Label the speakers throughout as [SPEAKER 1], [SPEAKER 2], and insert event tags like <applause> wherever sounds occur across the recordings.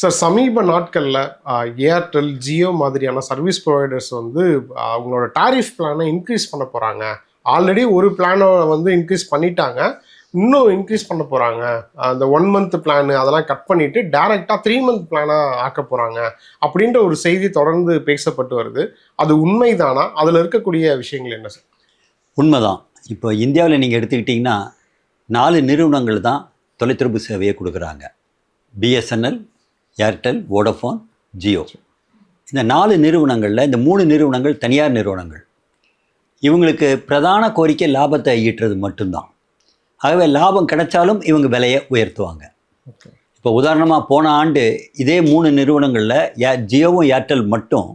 [SPEAKER 1] Sir சமீப நாட்களில் Airtel Jio மாதிரியான சர்வீஸ் ப்ரொவைடர்ஸ் வந்து அவங்களோட டாரிஃப் பிளானை இன்க்ரீஸ் பண்ண போகிறாங்க ஆல்ரெடி ஒரு பிளானை வந்து இன்க்ரீஸ் பண்ணிட்டாங்க. இன்னும் இன்க்ரீஸ் பண்ண போகிறாங்க அந்த ஒன் மந்த் பிளான் அதெல்லாம் கட் பண்ணிவிட்டு டேரெக்டாக த்ரீ மந்த் பிளானாக ஆக்க போகிறாங்க அப்படின்ற ஒரு செய்தி தொடர்ந்து பேசப்பட்டு வருது. அது உண்மைதானா? அதில் இருக்கக்கூடிய விஷயங்கள் என்ன சார்
[SPEAKER 2] உண்மைதான். இப்போ இந்தியாவில் நீங்கள் எடுத்துக்கிட்டிங்கன்னா நாலு நிறுவனங்கள் தான் தொலைத்தொடர்பு சேவையை கொடுக்குறாங்க. பிஎஸ்என்எல் ஏர்டெல் வோடஃபோன் ஜியோ இந்த நாலு நிறுவனங்களில் இந்த மூணு நிறுவனங்கள் தனியார் நிறுவனங்கள். இவங்களுக்கு பிரதான கோரிக்கை லாபத்தை ஈட்டுறது மட்டும்தான். ஆகவே லாபம் கிடைச்சாலும் இவங்க விலையை உயர்த்துவாங்க. இப்போ உதாரணமாக போன ஆண்டு இதே மூணு நிறுவனங்களில் ஏ ஜியோவும் ஏர்டெல் மட்டும்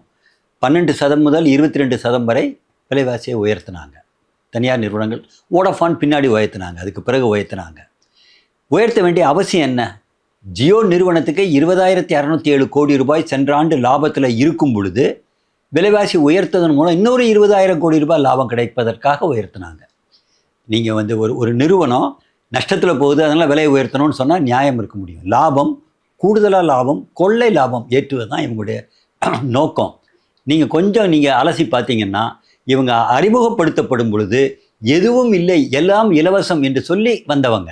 [SPEAKER 2] பன்னெண்டு சதம் முதல் இருபத்தி ரெண்டு சதம் வரை விலைவாசியை உயர்த்தினாங்க. தனியார் நிறுவனங்கள் வோடஃபான் பின்னாடி உயர்த்தினாங்க அதுக்கு பிறகு உயர்த்தினாங்க. உயர்த்த வேண்டிய அவசியம் என்ன? ஜியோ நிறுவனத்துக்கு இருபதாயிரத்தி அறநூற்றி ஏழு கோடி ரூபாய் சென்ற ஆண்டு லாபத்தில் இருக்கும் பொழுது விலைவாசி உயர்த்ததன் மூலம் இன்னொரு இருபதாயிரம் கோடி ரூபாய் லாபம் கிடைப்பதற்காக உயர்த்தினாங்க. நீங்கள் வந்து ஒரு ஒரு நிறுவனம் நஷ்டத்தில் போகுது அதனால் விலை உயர்த்தணும்னு சொன்னால் நியாயம் இருக்க முடியும். லாபம் கூடுதலாக லாபம் கொள்ளை லாபம் ஏற்றுவது தான் இவங்களுடைய நோக்கம். நீங்கள் கொஞ்சம் நீங்கள் அலசி பார்த்தீங்கன்னா இவங்க அறிமுகப்படுத்தப்படும் பொழுது எதுவும் இல்லை எல்லாம் இலவசம் என்று சொல்லி வந்தவங்க.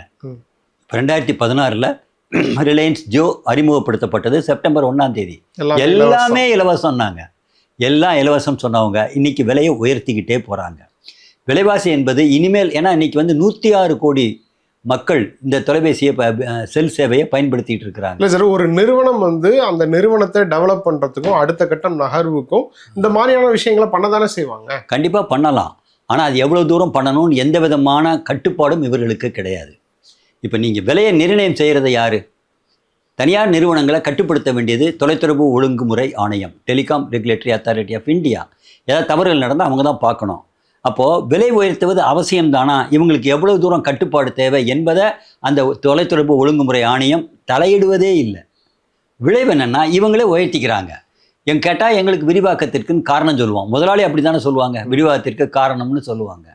[SPEAKER 2] ரெண்டாயிரத்தி பதினாறில் <clears throat> ரிலையன்ஸ் ஜியோ அறிமுகப்படுத்தப்பட்டது செப்டம்பர் ஒன்றாம் தேதி.
[SPEAKER 1] எல்லாம்
[SPEAKER 2] இலவசம்னாங்க எல்லாம் இலவசம் சொன்னவங்க இன்னைக்கு விலையை உயர்த்திக்கிட்டே போகிறாங்க விலைவாசி என்பது இனிமேல் ஏன்னா இன்னைக்கு வந்து நூற்றி ஆறு கோடி மக்கள் இந்த தொலைபேசியை செல் சேவையை பயன்படுத்திட்டு இருக்கிறாங்க.
[SPEAKER 1] இல்லை சார் ஒரு நிறுவனம் வந்து அந்த நிறுவனத்தை டெவலப் பண்ணுறதுக்கும் அடுத்த கட்டம் நகர்வுக்கும் இந்த மாதிரியான விஷயங்களை பண்ண தானே செய்வாங்க?
[SPEAKER 2] கண்டிப்பாக பண்ணலாம். ஆனால் அது எவ்வளோ தூரம் பண்ணணும்னு எந்த விதமான கட்டுப்பாடும் இவர்களுக்கு கிடையாது. இப்போ நீங்கள் விலையை நிர்ணயம் செய்கிறது யார்? தனியார் நிறுவனங்களை கட்டுப்படுத்த வேண்டியது தொலைத்தொடர்பு ஒழுங்குமுறை ஆணையம் telecom regulatory authority of India. ஏதாவது தவறுகள் நடந்தால் அவங்க தான் பார்க்கணும். அப்போது விலை உயர்த்துவது அவசியம்தானா இவங்களுக்கு எவ்வளவு தூரம் கட்டுப்பாடு தேவை என்பதை அந்த தொலைத்தொடர்பு ஒழுங்குமுறை ஆணையம் தலையிடுவதே இல்லை. விளைவு என்னென்னா இவங்களே உயர்த்திக்கிறாங்க. எங்க கேட்டால் எங்களுக்கு விரிவாக்கத்திற்குன்னு காரணம் சொல்லுவோம் முதலாளி அப்படி தானே சொல்லுவாங்க. விரிவாக்கத்திற்கு காரணம்னு சொல்லுவாங்க.